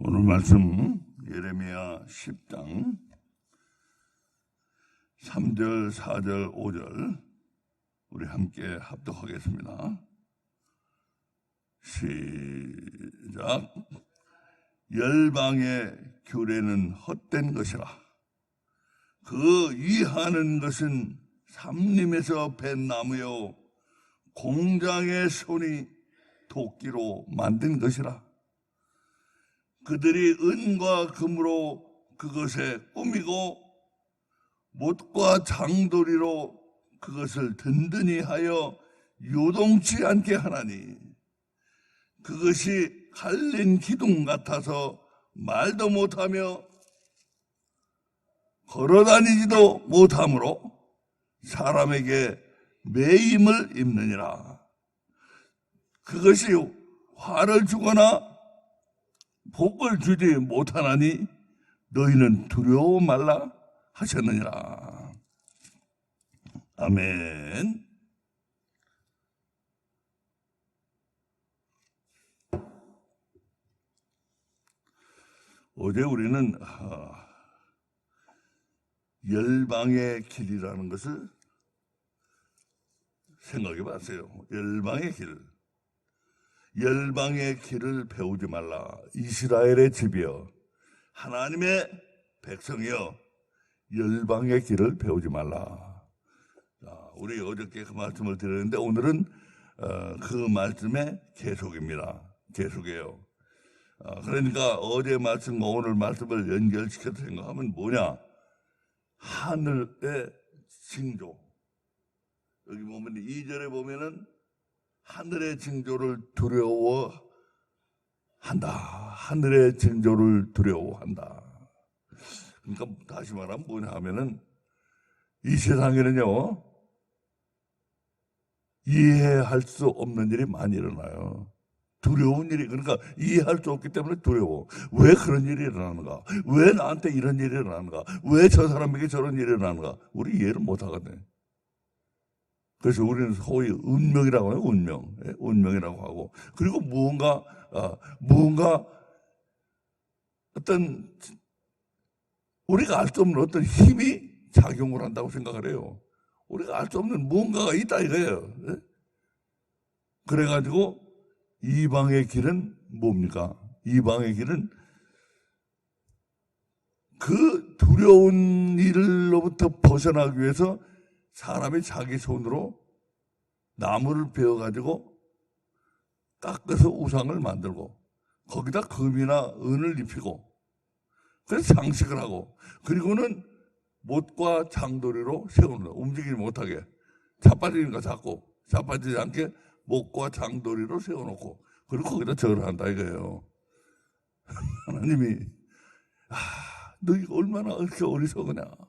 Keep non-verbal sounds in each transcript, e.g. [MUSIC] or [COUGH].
오늘 말씀 예레미야 10장 3절, 4절, 5절 우리 함께 합독하겠습니다. 시작. 열방의 규례는 헛된 것이라. 그 위하는 것은 삼림에서 벤 나무요 공장의 손이 도끼로 만든 것이라. 그들이 은과 금으로 그것에 꾸미고 못과 장도리로 그것을 든든히 하여 요동치 않게 하나니 그것이 갈린 기둥 같아서 말도 못하며 걸어다니지도 못하므로 사람에게 매임을 입느니라. 그것이 화를 주거나 복을 주지 못하나니 너희는 두려워 말라 하셨느니라. 아멘. 어제 우리는 아, 열방의 길이라는 것을 생각해 봤어요. 열방의 길. 열방의 길을 배우지 말라. 이스라엘의 집이여. 하나님의 백성이여. 열방의 길을 배우지 말라. 자, 우리 어저께 그 말씀을 드렸는데 오늘은 어, 그 말씀의 계속입니다. 계속이에요. 어, 그러니까 어제 말씀과 오늘 말씀을 연결시켜서 생각하면 뭐냐? 하늘의 징조. 여기 보면 2절에 보면은 하늘의 징조를 두려워한다. 하늘의 징조를 두려워한다. 그러니까 다시 말하면 뭐냐 하면은 이 세상에는요, 이해할 수 없는 일이 많이 일어나요. 두려운 일이, 그러니까 이해할 수 없기 때문에 두려워. 왜 그런 일이 일어나는가? 왜 나한테 이런 일이 일어나는가? 왜 저 사람에게 저런 일이 일어나는가? 우리 이해를 못 하거든. 그래서 우리는 소위 운명이라고 해요, 운명. 예, 운명이라고 하고. 그리고 무언가, 아, 무언가 어떤 우리가 알 수 없는 어떤 힘이 작용을 한다고 생각을 해요. 우리가 알 수 없는 무언가가 있다 이거예요. 예? 그래가지고 이방의 길은 뭡니까? 이방의 길은 그 두려운 일로부터 벗어나기 위해서 사람이 자기 손으로 나무를 베어가지고 깎아서 우상을 만들고 거기다 금이나 은을 입히고 그래서 장식을 하고 그리고는 못과 장도리로 세우는. 움직이지 못하게 자빠지니까 자꾸 자빠지지 않게 못과 장도리로 세워놓고 그리고 거기다 절을 한다 이거예요. [LAUGHS] 하나님이 아, 너 이거 얼마나 이렇게 어리석으냐.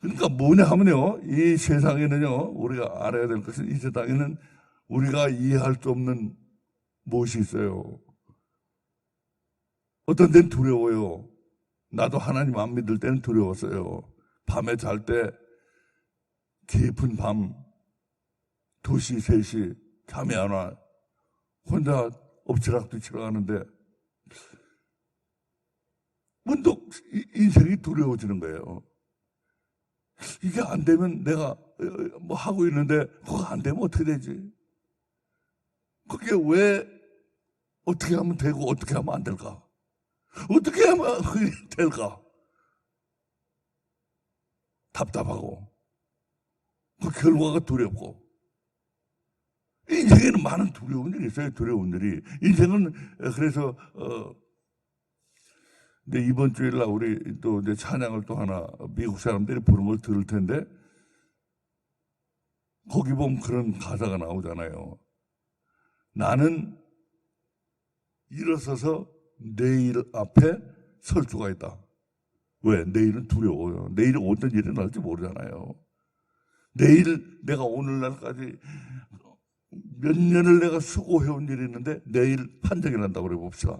그러니까 뭐냐 하면요, 이 세상에는요, 우리가 알아야 될 것은 이 세상에는 우리가 이해할 수 없는 무엇이 있어요. 어떤 데는 두려워요. 나도 하나님 안 믿을 때는 두려웠어요. 밤에 잘 때 깊은 밤 2시, 3시 잠이 안 와. 혼자 엎치락뒤치락 하는데 문득 이- 인생이 두려워지는 거예요. 이게 안 되면 내가 어, 뭐 하고 있는데 그거 안 되면 어떻게 되지? 그게 왜 어떻게 하면 되고 어떻게 하면 안 될까? 어떻게 하면 [LAUGHS] 될까? 답답하고 그 결과가 두렵고 인생에는 많은 두려운 일이 있어요. 두려운 일이 인생은 그래서 어 근데 이번 주일 날 우리 또 이제 찬양을 또 하나 미국 사람들이 부른 걸 들을 텐데 거기 보면 그런 가사가 나오잖아요. 나는 일어서서 내일 앞에 설 수가 있다. 왜? 내일은 두려워요. 내일은 어떤 일이 날지 모르잖아요. 내일 내가 오늘날까지 몇 년을 내가 수고해온 일이 있는데 내일 판정이 난다고 그래 봅시다.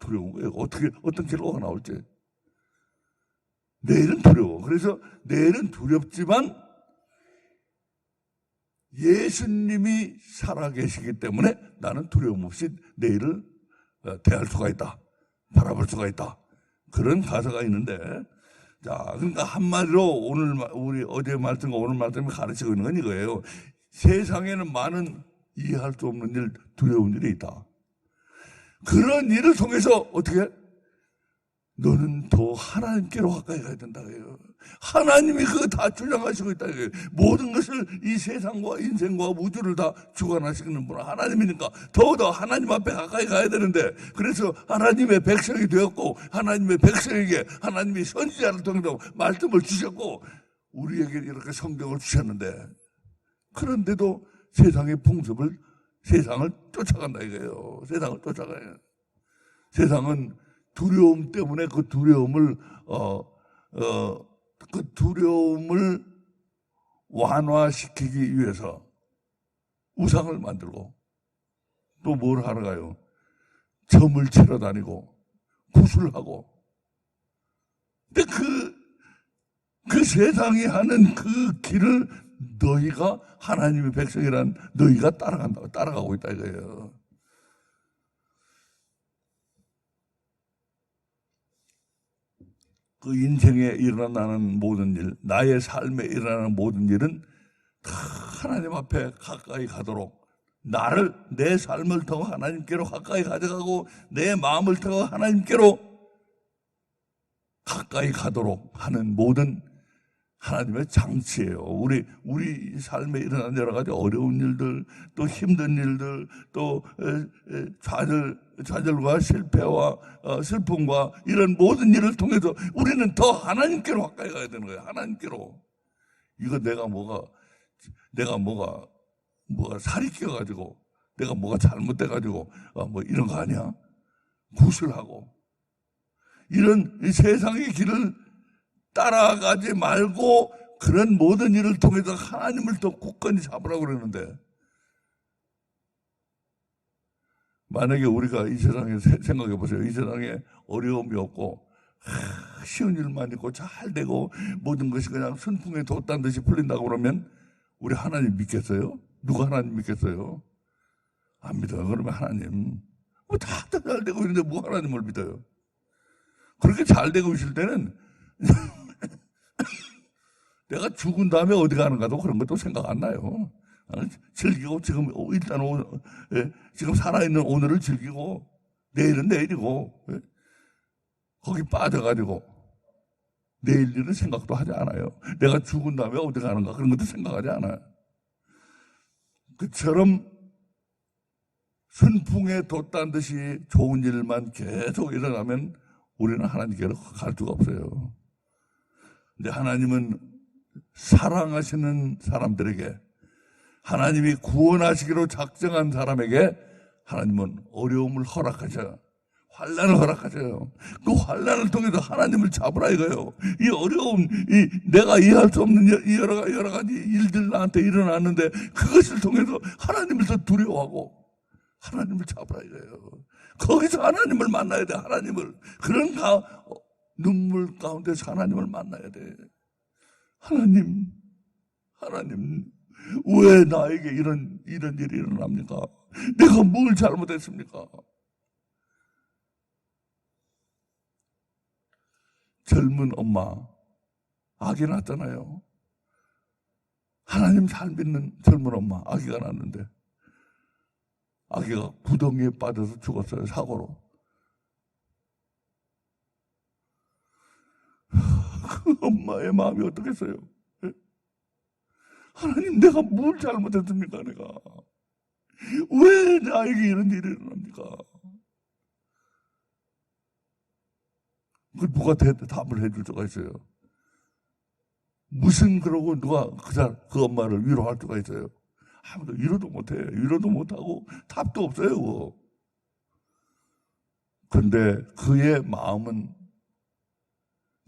두려운 거예요. 어떻게, 어떤 결과가 나올지. 내일은 두려워. 그래서 내일은 두렵지만 예수님이 살아계시기 때문에 나는 두려움 없이 내일을 어, 대할 수가 있다. 바라볼 수가 있다. 그런 가사가 있는데, 자, 그러니까 한마디로 오늘, 마- 우리 어제 말씀과 오늘 말씀이 가르치고 있는 건 이거예요. 세상에는 많은 이해할 수 없는 일, 두려운 일이 있다. 그런 일을 통해서 어떻게? 너는 더 하나님께로 가까이 가야 된다. 그래요. 하나님이 그거 다 주장하시고 있다. 그래요. 모든 것을 이 세상과 인생과 우주를 다 주관하시는 분은 하나님이니까 더더 하나님 앞에 가까이 가야 되는데 그래서 하나님의 백성이 되었고 하나님의 백성에게 하나님이 선지자를 통해서 말씀을 주셨고 우리에게 이렇게 성경을 주셨는데 그런데도 세상의 풍습을 세상을 쫓아간다 이거예요. 세상을 쫓아가요. 세상은 두려움 때문에 그 두려움을 어 어 그 두려움을 완화시키기 위해서 우상을 만들고 또 뭘 하러 가요? 점을 치러 다니고 구슬하고 근데 그, 그 세상이 하는 그 길을 너희가 하나님의 백성이란 너희가 따라간다고 따라가고 있다 이거예요. 그 인생에 일어나는 모든 일, 나의 삶에 일어나는 모든 일은 다 하나님 앞에 가까이 가도록 나를 내 삶을 통해 하나님께로 가까이 가져가고 내 마음을 통해 하나님께로 가까이 가도록 하는 모든 하나님의 장치예요. 우리 우리 삶에 일어나는 여러 가지 어려운 일들, 또 힘든 일들, 또 좌절 좌절과 실패와 어, 슬픔과 이런 모든 일을 통해서 우리는 더 하나님께로 가까이 가야 되는 거예요. 하나님께로. 이거 내가 뭐가 내가 뭐가 뭐가 살이 껴가지고 내가 뭐가 잘못돼가지고 어, 뭐 이런 거 아니야? 구슬하고 이런 이 세상의 길을 따라가지 말고 그런 모든 일을 통해서 하나님을 더 굳건히 잡으라고 그러는데 만약에 우리가 이 세상에 세- 생각해 보세요. 이 세상에 어려움이 없고 하, 쉬운 일만 있고 잘 되고 모든 것이 그냥 순풍에 돋단 듯이 풀린다고 그러면 우리 하나님 믿겠어요? 누가 하나님 믿겠어요? 안 믿어요. 그러면 하나님 뭐다 잘 되고 있는데 뭐 하나님을 믿어요? 그렇게 잘 되고 있을 때는 내가 죽은 다음에 어디 가는가도 그런 것도 생각 안 나요. 어, 즐기고 지금 일단 오, 예, 지금 살아있는 오늘을 즐기고 내일은 내일이고 예, 거기 빠져가지고 내일 일은 생각도 하지 않아요. 내가 죽은 다음에 어디 가는가 그런 것도 생각하지 않아요. 그처럼 순풍에 돋단 듯이 좋은 일만 계속 일어나면 우리는 하나님께로 갈 수가 없어요. 근데 하나님은 사랑하시는 사람들에게 하나님이 구원하시기로 작정한 사람에게 하나님은 어려움을 허락하셔요. 환란을 허락하셔요. 그 환란을 통해서 하나님을 잡으라 이거예요. 이 어려움, 이 내가 이해할 수 없는 여러, 가- 여러 가지 일들 나한테 일어났는데 그것을 통해서 하나님을 더 두려워하고 하나님을 잡으라 이거예요. 거기서 하나님을 만나야 돼. 하나님을 그런 가, 어, 눈물 가운데서 하나님을 만나야 돼. 하나님, 하나님, 왜 나에게 이런, 이런 일이 일어납니까? 내가 뭘 잘못했습니까? 젊은 엄마, 아기 낳았잖아요. 하나님 잘 믿는 젊은 엄마, 아기가 낳았는데, 아기가 구덩이에 빠져서 죽었어요, 사고로. 그 엄마의 마음이 어떻겠어요? 예? 하나님, 내가 뭘 잘못했습니까, 내가? 왜 나에게 이런 일이 일어납니까? 그 누가 대, 답을 해줄 수가 있어요? 무슨 그러고 누가 그, 사람, 그 엄마를 위로할 수가 있어요? 아무도 위로도 못해. 위로도 못하고 답도 없어요. 그거. 그런데 그의 마음은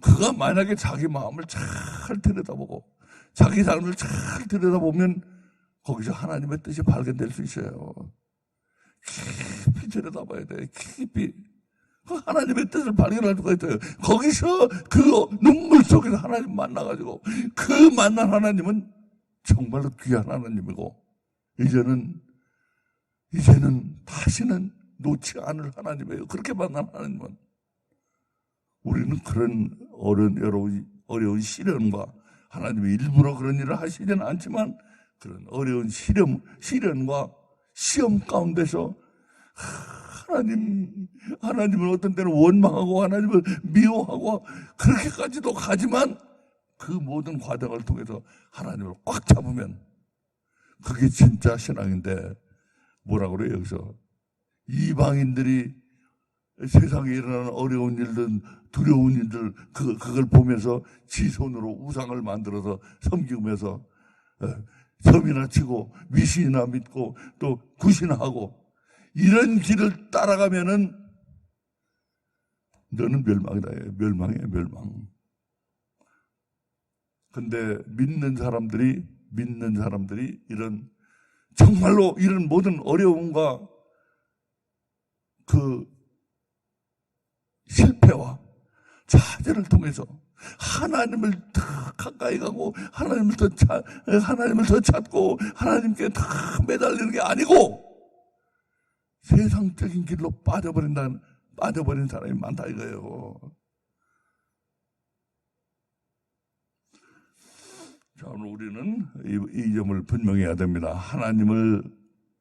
그가 만약에 자기 마음을 잘 들여다보고 자기 삶을 잘 들여다보면 거기서 하나님의 뜻이 발견될 수 있어요. 깊이 들여다봐야 돼. 깊이. 그 하나님의 뜻을 발견할 수가 있어요. 거기서 그 눈물 속에서 하나님 만나가지고 그 만난 하나님은 정말로 귀한 하나님이고 이제는 이제는 다시는 놓지 않을 하나님이에요. 그렇게 만난 하나님은 우리는 그런 어려운 어려운, 어려운 시련과 하나님이 일부러 그런 일을 하시지는 않지만 그런 어려운 시련 시련과 시험 가운데서 하나님 하나님을 어떤 때는 원망하고 하나님을 미워하고 그렇게까지도 가지만 그 모든 과정을 통해서 하나님을 꽉 잡으면 그게 진짜 신앙인데 뭐라고 그래요 여기서? 이방인들이 세상에 일어나는 어려운 일들 두려운 일들 그, 그걸 보면서 지 손으로 우상을 만들어서 섬기면서 어, 점이나 치고 미신이나 믿고 또 구신하고 이런 길을 따라가면은 너는 멸망이다. 멸망이야, 멸망. 근데 믿는 사람들이 믿는 사람들이 이런 정말로 이런 모든 어려움과 그 실패와 좌절을 통해서 하나님을 더 가까이 가고 하나님을 더 차, 하나님을 더 찾고 하나님께 더 매달리는 게 아니고 세상적인 길로 빠져버린다는 빠져버린 사람이 많다 이거예요. 자, 오늘 우리는 이, 이 점을 분명해야 됩니다. 하나님을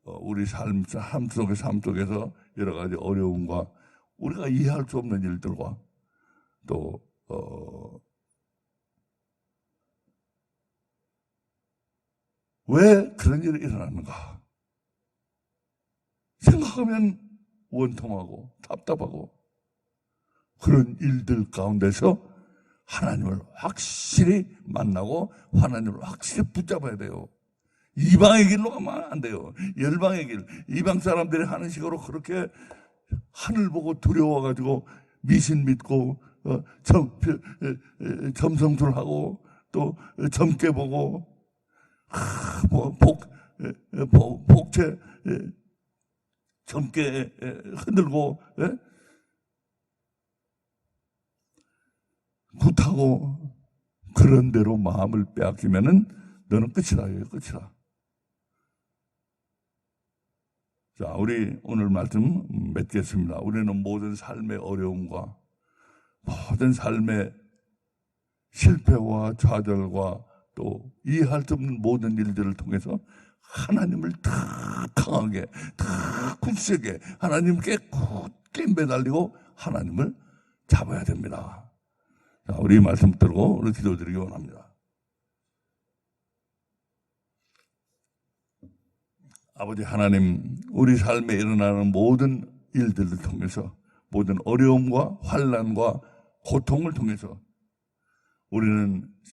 어, 우리 삶, 삶 속의 삶 속에서 여러 가지 어려움과 우리가 이해할 수 없는 일들과 또, 어, 왜 그런 일이 일어나는가? 생각하면 원통하고 답답하고 그런 일들 가운데서 하나님을 확실히 만나고 하나님을 확실히 붙잡아야 돼요. 이방의 길로 가면 안 돼요. 열방의 길. 이방 사람들이 하는 식으로 그렇게 하늘 보고 두려워가지고 미신 믿고 어, 점, 점성술 하고 또 점괘 보고 하, 뭐, 복, 에, 복, 복채 에, 에, 흔들고 에? 굿하고 그런 대로 마음을 빼앗기면은 너는 끝이다 끝이다. 자, 우리 오늘 말씀 맺겠습니다. 우리는 모든 삶의 어려움과 모든 삶의 실패와 좌절과 또 이해할 수 없는 모든 일들을 통해서 하나님을 더 강하게, 더 굳세게 하나님께 굳게 매달리고 하나님을 잡아야 됩니다. 자, 우리 말씀 들고 우리 기도드리기 원합니다. 아버지 하나님, 우리 삶에 일어나는 모든 일들을 통해서 모든 어려움과 환란과 고통을 통해서 우리는